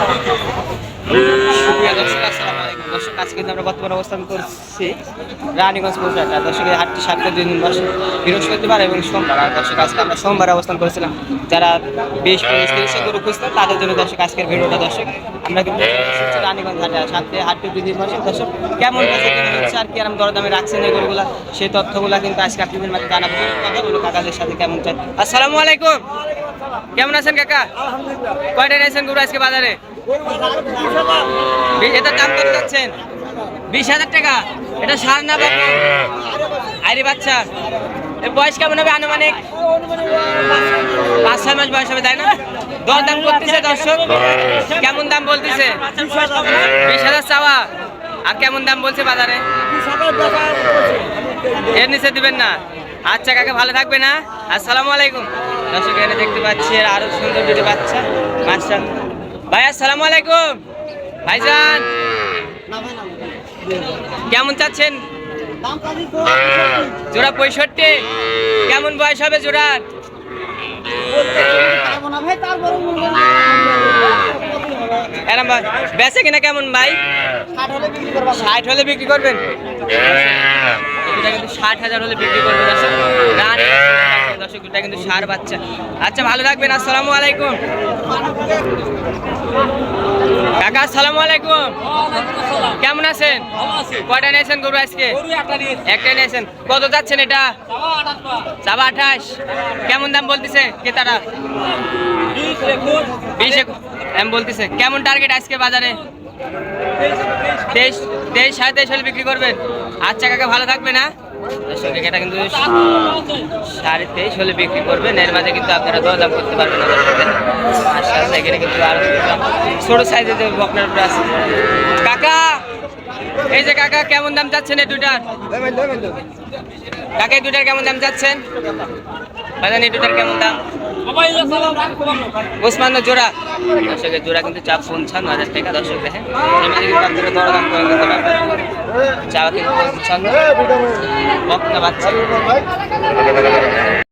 Amém. আজকে কিন্তু আমরা বর্তমানে অবস্থান করছি। রানীগঞ্জ পৌঁছাটা দর্শকের হাটটি সাতটা দুই দিন বসে বৃহস্পতিবার এবং সোমবার। আর দর্শক আজকে আমরা সোমবার অবস্থান করেছিলাম। যারা বেশ পরিশ তিরিশে গরু খুঁজতেন তাদের জন্য দর্শক আজকের ভিডিওটা দর্শক আমরা কিন্তু রানীগঞ্জ হাটে সাথে হাটটি দুই দিন বসে। দর্শক কেমন হচ্ছে? আর কি আরাম দরদামে রাখছেন এই গরুগুলা? সেই তথ্যগুলা কিন্তু আজকে আপনাদের মাঝে জানাব কথা কাকাদের সাথে কেমন চাই আসসালামু আলাইকুম। কেমন আছেন কাকা? কয়টা নিয়েছেন গরু আজকে বাজারে? এটার দাম কত যাচ্ছেন? বিশ হাজার টাকা। এটা সার না বাবু। আইরি বাচ্চা বয়স কেমন হবে আনুমানিক? পাঁচ ছয় মাস বয়স হবে, তাই না? দর দাম করতেছে দর্শক। কেমন দাম বলতেছে? বিশ হাজার চাওয়া। আর কেমন দাম বলছে বাজারে? এর নিচে দিবেন না। আচ্ছা কাকা, ভালো থাকবে না? আসসালামু আলাইকুম। দর্শক, এখানে দেখতে পাচ্ছি আরও সুন্দর দুটি বাচ্চা। মাস্টার ভাই, আসসালামু আলাইকুম। ভাইজান। কেমন চাচ্ছেন? জোড়া পঁয়ষট্টি। কেমন বয়স হবে জোড়ার? বেচে কিনা কেমন ভাই? ষাট হলে বিক্রি করবেন? ষাট হাজার হলে বিক্রি করবেন দর্শক, এটা কিন্তু সার বাচ্চা। আচ্ছা ভালো থাকবেন। আসসালামু আলাইকুম। কাকা আসসালামু আলাইকুম। কেমন আছেন? কয়টা নিয়েছেন গরু আজকে? একটা নিয়েছেন। কত যাচ্ছেন এটা? চাবা আঠাশ কেমন দাম বলতেছে ক্রেতারা? বিশ এম বলতেছে। কেমন টার্গেট আজকে বাজারে? তেইশ তেইশ। সাড়ে তেইশ হলে বিক্রি করবেন। আচ্ছা কাকা ভালো থাকবে না এটা কিন্তু সাড়ে তেইশ হলে বিক্রি করবেন। এর মাঝে কিন্তু আপনারা দরদাম করতে পারবেন না দর্শকদের এখানে কিন্তু আরও ছোট সাইজের বকনার উপরে কাকা, এই যে কাকা, কেমন দাম চাচ্ছেন এই দুটার কাকা, এই দুটার কেমন দাম চাচ্ছেন? বাজান এই দুটার কেমন দাম? ওসমান, জোড়া। জোড়া কিন্তু চাপ পঞ্চান্ন হাজার টাকা, দর্শক দেখেন। বাচ্চা।